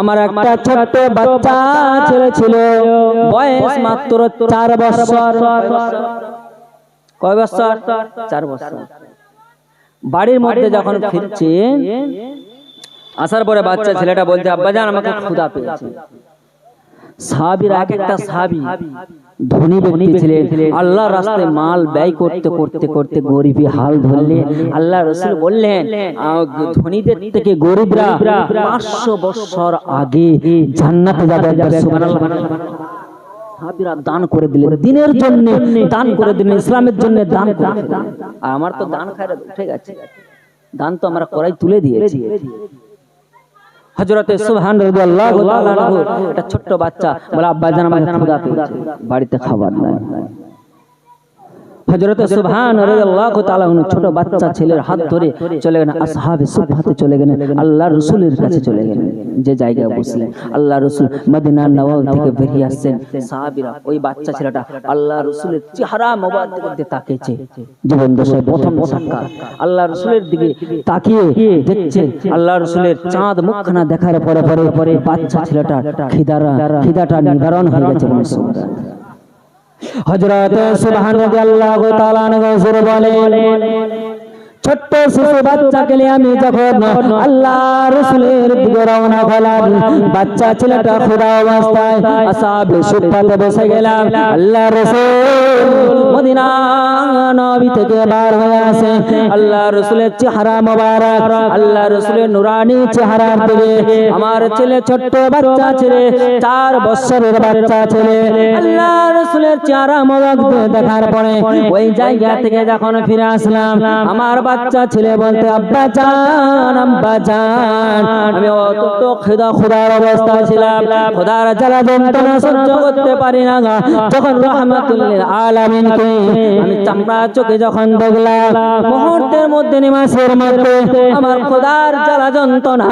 আমার একটা ছোট্ট বাচ্চা ছেলে ছিল। বয়স মাত্র চার বছর। কয় বছর? চার বছর। বাড়ির মধ্যে যখন ফিরছি, আসার পরে বাচ্চা ছেলেটা বলছে আব্বাজান আমাকে ক্ষুধা পেয়েছে। সাহাবির এক একটা সাহাবি ধনী ব্যক্তি ছিলেন। আল্লাহ রাস্তায় মাল ব্যয় করতে করতে করতে গরিবী হাল ধরলে আল্লাহ রসুল বললেন ধনীদের থেকে গরিবরা পাঁচশো বছর আগে জান্নাতে যাবে দান করে দিলেন। দিনের জন্য দান করে দিলেন ইসলামের জন্য দান করে আমার তো দান খায় ঠিক আছে দান তো আমরা করাই তুলে দিয়েছি। হজরতে সুবহান রাদিয়াল্লাহু তাআলা একটা ছোট্ট বাচ্চা বলে আব্বা জান আমাকে বাড়িতে খাবার নাই হজরতে সুবহান রাদিয়াল্লাহু তাআলা আনহু ছোট বাচ্চা ছেলের হাত ধরে চলে গেলেন আসহাবে সুবহাতে চলে গেলেন আল্লাহ রাসূলের কাছে চলে গেলেন যে জায়গায় বসলেন আল্লাহ রাসূল নওয়াব থেকে বেরিয়ে আসছেন সাহাবীরা ওই বাচ্চা ছেলেটা আল্লাহ রাসূলের চেহারা মোবারক দিকে তাকিয়েছে জীবন দশায় প্রথম সাক্ষাৎ। আল্লাহ রাসূলের দিকে তাকিয়ে দেখছে আল্লাহ রাসূলের চাঁদ মুখখানা দেখার পরে পরে পরে বাচ্চা ছেলেটা খিদারা খিদাটা নিবারণ হয়ে গেছে বলে হযরত সুবহান রাদিয়াল্লাহু তাআলা বলেন, ছোট্ট শিশু বাচ্চাকে নিয়ে আমি যখন আল্লাহ রসুলের দিকে রওনা হলাম, বাচ্চা ছেলেটা খোদা অবস্থায় আসাবে সুপাতে বসে গেলাম। আল্লাহ রসুল ছেলে বাচ্চা চার বছরের দেখার পরে ওই জায়গা থেকে যখন ফিরে আসলাম, আমার বাচ্চা ছেলে বলতে, আব্বা জান আব্বা জান। আমি অত ছিলাম। খুদার জ্বালা সহ্য করতে পারি না। যখন রহমাতুল্লিল আলামিনকে আমি চামড়া চোখে যখন দেখলাম, মুহূর্তের মধ্যে নিমাসের মধ্যে আমার খুদার জ্বালা যন্ত্রণা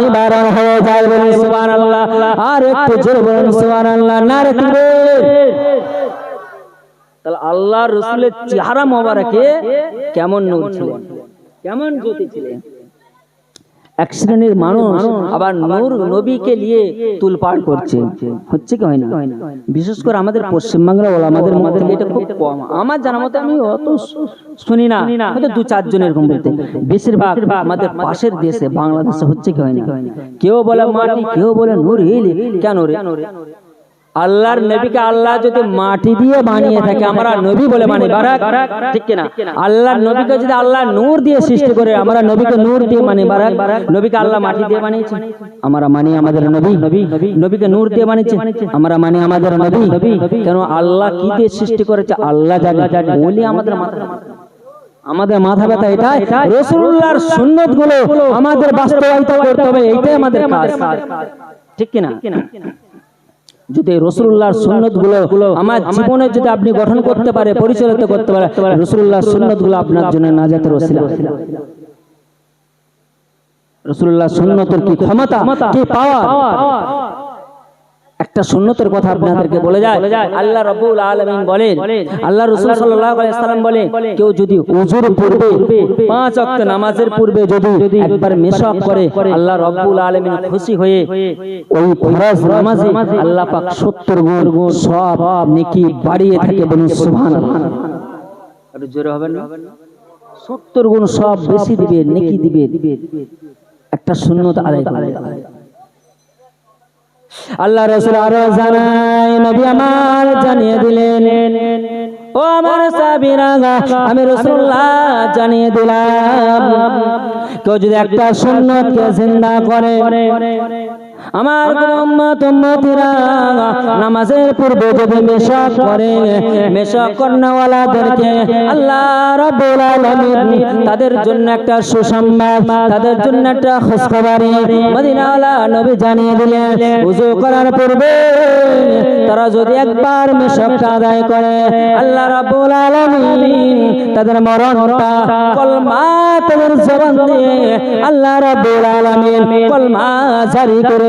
নিবারণ হয়ে যায় বলে সুবহানাল্লাহ। আর একটু জোরে বলুন সুবহানাল্লাহ নারে তাকবীর তাহলে আল্লাহ রসুলের চেহারা মোবারকে কেমন নূর ছিলেন? কেমন জ্যোতি ছিলেন? এক শ্রেণির মানুষ আবার নূর নবীকে নিয়ে তুলপাড় করছে। হচ্ছে কি হয় না? বিশেষ করে আমাদের পশ্চিমবাংলা ওলা আমাদের মধ্যে এটা খুব কম। আমার জানা মতে আমি অত শুনি না। হয়তো দু চারজন এরকম বলতে বেশিরভাগ আমাদের পাশের দেশে বাংলাদেশে হচ্ছে কি হয় না? কেউ বলে মাটি কেউ বলে নূর হিল কেন রে? আল্লাহর নবীকে আল্লাহ যদি মাটি দিয়ে বানিয়ে থাকে আমরা নবী বলে মানি বারাক। ঠিক কিনা? আল্লাহর নবীকে যদি আল্লাহ নূর দিয়ে সৃষ্টি করে আমরা নবীকে নূর দিয়ে মানি বারাক। নবীকে আল্লাহ মাটি দিয়ে বানিয়েছে। আমরা মানি আমাদের নবী। নবীকে নূর দিয়ে বানিয়েছে। আমরা মানি আমাদের নবী। কেন আল্লাহ কি দিয়ে সৃষ্টি করেছে আল্লাহ জানে। বলি আমাদের মাথা আমাদের মাথা ব্যথা এটাই। রসুল্লাহর সুন্নতগুলো আমাদের বাস্তবায়িত করতে হবে এইটাই আমাদের কাজ। ঠিক কিনা? যদি রসুল্লাহর সুন্নতগুলো আমার জীবনে যদি আপনি গঠন করতে পারে, পরিচালিত করতে পারে, রসুল্লাহর সুন্নতগুলো আপনার জন্য না যেতে রসুল্লাহ সুন্নতের কি ক্ষমতা পাওয়া একটা সুন্নতের কথা আপনাদেরকে বলে যায়। আল্লাহ রাব্বুল আলামিন বলেন আল্লাহ রাসূল সাল্লাম বলে কেউ যদি ওযুর পূর্বে পাঁচ ওয়াক্ত নামাজের পূর্বে যদি একবার মেশক করে আল্লাহ রাব্বুল আলামিন খুশি হয়ে ওই ফরজ নামাজে আল্লাহ পাক 70 গুণ সব নেকি বাড়িয়ে থাকে বলুন একটু জোরে হবে না? 70 গুণ সব বেশি দিবে নেকি দিবে একটা সুন্নত আদায় করে। আল্লাহ রসুল আরও জানাই নবী আমার জানিয়ে দিলেন। ও আমার সাবিরা আমি রসুল্লাহ জানিয়ে দিলাম। কেউ যদি একটা সুন্নতকে জিন্দা করে আমার নামাজের পূর্বে যদি মেশাক করে, মেশাক করনেওয়ালাদেরকে আল্লাহ রাব্বুল তাদের জন্য একটা সুসংবাদ, তাদের জন্য একটা খুশখবরি মদিনাওয়ালা নবী জানিয়ে দিলেন ওযু করার পূর্বে তারা যদি একবার মেশাকটা আদায় করে, আল্লাহ রাব্বুল আলামিন তাদের মরণটা কলমা তাদের জবান দিয়ে আল্লাহ রাব্বুল আলামিন কলমা জারি করে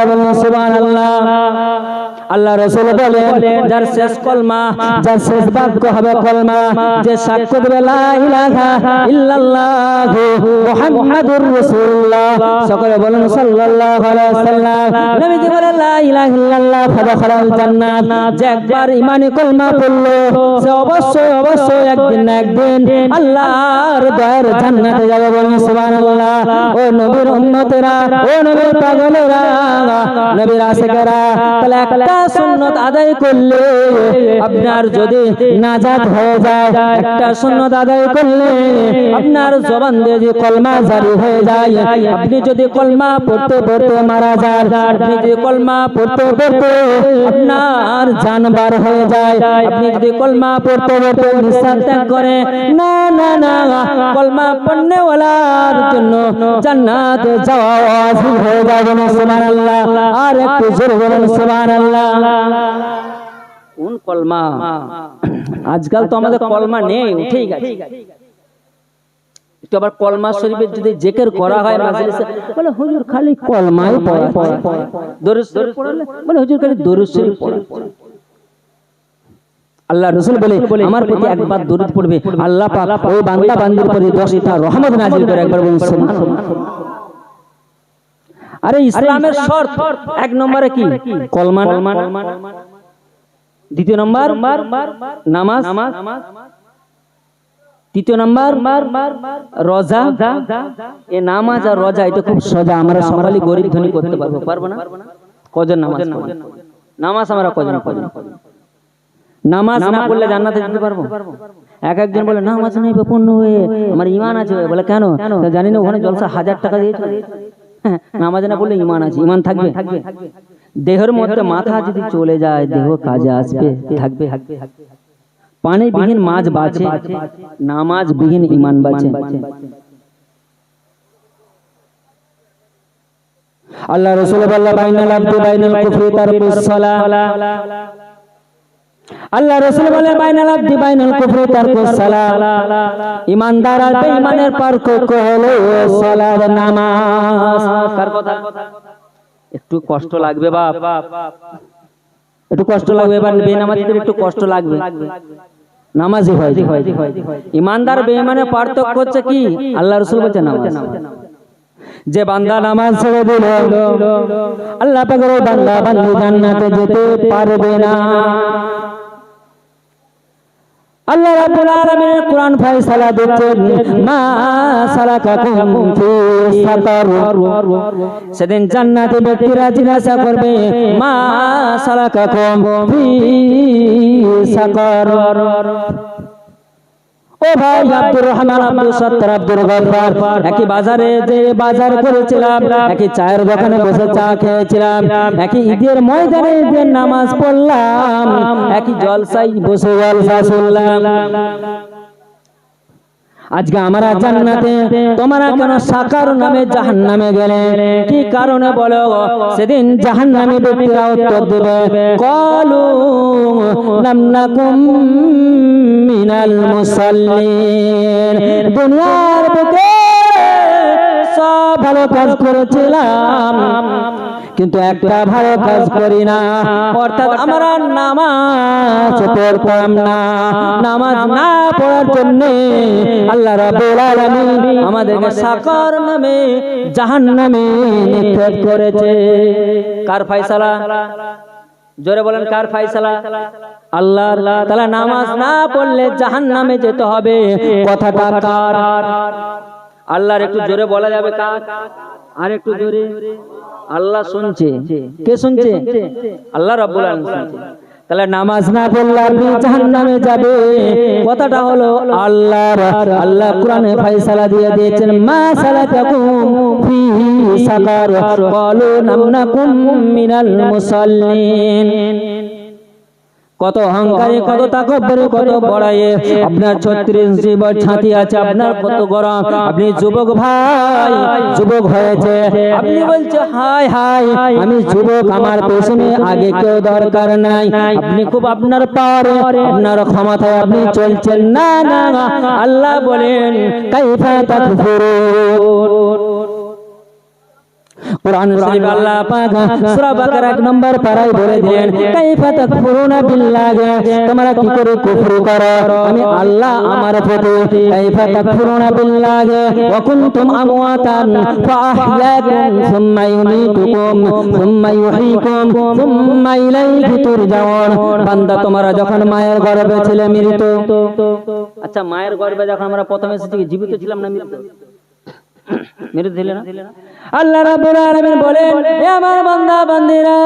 বলুন সুবহানাল্লাহ আল্লাহ রসুল বলেন যার শেষ কলমা যার শেষ বাক্য হবে কলমা যে সাক্ষ্য দেবে লা মুহাম্মাদুর রাসূলুল্লাহ। সকলে বলেন সাল্লাল্লাহু আলাইহি সাল্লাম নবীজি বলেন লা ইলাহা ইল্লাল্লাহ ফাদাখালাল জান্নাত। যে একবার ঈমানি কলমা পড়ল সে অবশ্যই অবশ্যই একদিন না একদিন আল্লাহর দয়ার জান্নাতে যাবে বলেন সুবহানাল্লাহ। ও নবীর উম্মতেরা ও নবীর পাগলেরা নবীর আশিকেরা তাহলে একটা সুন্নত আদায় করলে আপনার যদি নাজাত হয়ে যায়, একটা সুন্নত আদায় করলে আপনার জবান দিয়ে যে কলমা জারি হয়ে যায়, আপনি যদি কলমা পড়তে পড়তে মারা যান, আপনি যদি কলমা পড়তে পড়তে আপনার জানবার হয়ে যায়, আপনি যদি কলমা পড়তে পড়তে নিঃশ্বাস ত্যাগ করে, না না না, কলমা পড়নেওয়ালার জন্য জান্নাতে যাওয়া ওয়াজিব হয়ে যাবে সুবহানাল্লাহ। আর একটু জোরে বলুন, সুবহানাল্লাহ। কোন কলমা? আজকাল তো আমাদের কলমা নেই উঠেই গেছে একটু আবার কলমা শরীফের যদি জেকের করা হয় মাজলিসে বলে হুজুর খালি কলমাই পড়া। দরুদ শরীফ পড়ালে বলে হুজুর খালি দরুদ শরীফ পড়া। আল্লাহ রসুল বলে আমার প্রতি একবার দরুদ পড়বে। আল্লাহ পাক ওই বান্দা বান্দির প্রতি দশটা রহমত নাজিল করে একবার বলুন সুবহানাল্লাহ। আরে ইসলামের শর্ত। এক নম্বরে কি? কলমা দ্বিতীয় নম্বর নামাজ। তৃতীয় নম্বর রজা। এ নামাজ আর রজা এটা খুব সোজা। আমরা সকালে গরিব ধনী করতে পারব। পারব না? কজন নামাজ নামাজ আমরা কজন পড়ি? নামাজ না পড়লে জান্নাতে যেতে পারব? এক একজন বলে নামাজ নেই পূর্ণ হয়ে। আমার ইমান আছে। বলে কেন? জানি না ওখানে জলসা হাজার টাকা দিয়েছে নামাজ না পড়লে ইমান আছে ইমান থাকবে দেহের মধ্যে মাথা যদি চলে যায় দেহ কাজে আসবে থাকবে পানি বিহীন মাছ বাঁচে নামাজ বিহীন ইমান বাঁচে আল্লাহ রসুল বল্লা বাইনাল আব্দু বাইনাল কুফরি তারকুস সালাহ আল্লাহ রসুল বলে, বাইনাল আব্দি, বাইনাল কুফরি তারকুস সালাহ ইমানদার আর বেঈমানের পার্থক্য হলো সালাত নামাজ। কার কথা একটু কষ্ট লাগবে, বাপ। একটু কষ্ট লাগবে এবার বেনামাজিদের একটু কষ্ট লাগবে। নামাজি হয়। ইমানদার, বেঈমানের পার্থক্য হচ্ছে কি? আল্লাহ রসুল বলছে নামাজ। যে বান্দা নামাজ ছেড়ে দিল, আল্লাহ পাকের ওই বান্দা বান্দি জান্নাতে যেতে পারবে না। আল্লাহ রাব্বুল আলামিন কোরআন ফয়সালা দিচ্ছেন, মা সালাকাকুম ফি সাকার। সেদিন জান্নাতে ব্যক্তিরা জিজ্ঞাসা করবে, মা সালাকাকুম ফি সাকার। ও ভাই আব্দুর রহমান, আব্দুল সত্তর, আব্দুল গফার একই বাজারে যে বাজার করেছিলাম, একই চায়ের দোকানে বসে চা খেয়েছিলাম, একই ঈদের ময়দানে ঈদের নামাজ পড়লাম, একই জলসাই বসে জলসা শুনলাম। আজকে আমরা জান্নাতে তোমরা কেন সাকার নামে জাহান্নামে গেলে। কি কারণে বলো সেদিন জাহান্নামী ব্যক্তিরা উত্তর দেবে, কলু লাম নাকুম মিনাল মুসাল্লিন। দুনিয়ার বুকে সব ভালো কাজ করেছিলাম। কিন্তু একটা ভালো কাজ করি না। অর্থাৎ আমরা নামাজ পড়তাম না। নামাজ না পড়ার জন্য আল্লাহ রাব্বুল আলামিন আমাদেরকে সাকার নামে জাহান্নামে নিক্ষেপ করেছে। কার ফয়সালা? জোরে বলেন, কার ফাইসালা আল্লাহর। তাহলে নামাজ না পড়লে জাহান্নামে যেতে হবে। কথাটা কার? আল্লাহর একটু জোরে বলা যাবে কার? আর একটু জোরে আল্লাহ শুনছে। কে শুনছে? আল্লাহ রাব্বুল আলামিন শুনছে। তাহলে নামাজ না পড়লে আপনি জাহান্নামে যাবে। কথাটা হলো আল্লাহ আল্লাহ কোরআনে ফয়সালা দিয়ে দিয়েছেন মা সালাকাকুম ফি সাকার ক্বালু লাম নাকুম মিনাল মুসাল্লিন। কত অহংকারী, কত তাকব্বরি, কত বড়াইয়ে। আপনার ছত্রিশ জীবন ছাতি আছে, আপনার কত গরম। আপনি যুবক ভাই, যুবক হয়েছে। আপনি বলছে হাই হাই আমি যুবক, আমার পেছনে আগে কেউ দরকার নাই। আপনি খুব আপনার পাওয়ারে, আপনার ক্ষমতায় আপনি চলছেন। না না। আল্লাহ বলেন, কাইফা তাকফুরুন। কোরআন শরীফ আল্লাহ পাক সূরা বাকারা এক নম্বর পারায় বলে দিলেন কাইফা তাকফুরুনা বিল্লাহি? তোমরা কি করে কুফর করো? আমি আল্লাহ আমার প্রতি কাইফা তাকফুরুনা বিল্লাহি? ওয়া কুনতুম আমওয়াতান ফাআহয়াকুম সুম্মা ইউমীতুকুম সুম্মা ইউহয়ীকুম সুম্মা ইলাইহি তুরজাউন। বান্দা তোমরা যখন মায়ের গর্ভে ছিলে মৃত। আচ্ছা মায়ের গর্ভে যখন আমরা প্রথম জীবিত ছিলাম না মৃত? মেরে দিলে না? আল্লাহ রাব্বুল আলামিন বলেন হে আমার বান্দা বান্দিরা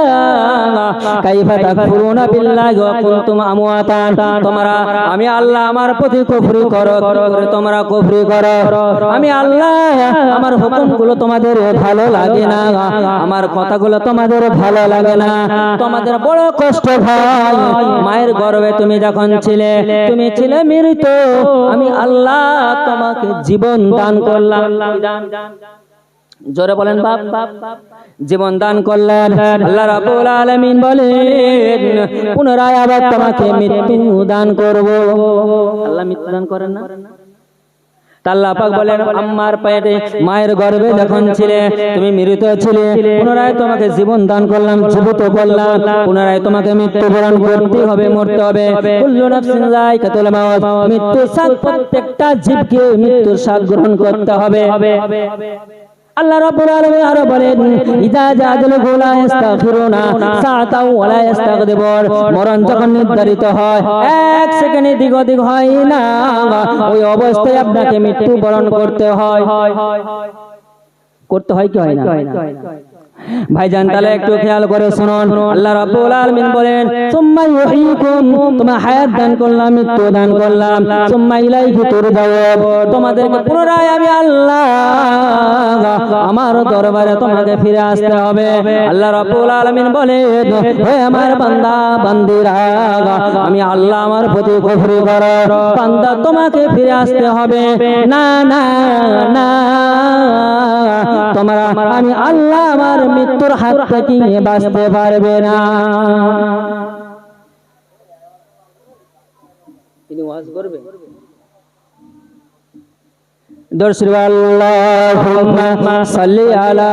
কাইফা তাকফুরুনা বিল্লাহি ওয়া কুনতুম আমওয়াতান। তোমরা আমি আল্লাহ আমার প্রতি কুফরি করো করে তোমরা কুফরি করো? আমি আল্লাহ আমার হুকুমগুলো তোমাদের ভালো লাগে না। আমার কথাগুলো তোমাদের ভালো লাগে না। তোমাদের বড় কষ্ট ভাই মায়ের গর্ভে তুমি যখন ছিলে তুমি ছিলে মৃত। আমি আল্লাহ তোমাকে জীবন দান করলাম। জোরে বলেন বাপ বাপ। জীবন দান করলেন। আল্লাহ রাব্বুল আলামিন বলেন পুনরায় আবার তোমাকে মৃত্যু দান করব। আল্লাহ মৃত্যু দান করেন না? তা আল্লাহ পাক বলেন আম্মার পেটে মায়ের গর্ভে যখন ছিলে তুমি মৃত ছিলে পুনরায় তোমাকে জীবন দান করলাম জীবিত করলাম পুনরায় তোমাকে মৃত্যুবরণ করতে হবে মরতে হবে। কুল্লু নাফসিন যায়কাতুল মাউত মৃত্যু স্বাদ প্রত্যেকটা জীবকে মৃত্যুর স্বাদ গ্রহণ করতে হবে। আল্লাহ রাব্বুল আলামিন আরও বলেন, ইদা জাদুলগুলা ইস্তাগফিরুনা সাআতাও ওয়ালা ইস্তাগদিবুর মরণ যখন নির্ধারিত হয়, এক সেকেন্ডে ওদিক হয় না। ওই অবস্থায় আপনাকে মৃত্যু বরণ করতে হয়। করতে হয় কি হয় না? ভাইজান তাহলে একটু খেয়াল করে শুনুন। আল্লাহ রাব্বুল আলামিন বলেন সুম্মা ইউহয়িকুম তোমার হায়াত দান করলাম মৃত্যু দান করলাম সুম্মা ইলাইহি তুরজাউন। তোমাদেরকে পুনরায় আমি আল্লাহ আমার দরবারে তোমাকে ফিরে আসতে হবে। আল্লাহ রাব্বুল আলামিন বলেন হে আমার বান্দা বান্দিরা আমি আল্লাহ আমার প্রতি কুফরি করো। বান্দা তোমাকে ফিরে আসতে হবে। না না না তোমরা আমি আল্লাহ আমার মৃত্যুর হাত থেকে বাঁচতে পারবে না? তিনি ওয়াজ করবে? দর্শক আল্লাহুম্মা সাল্লি আলা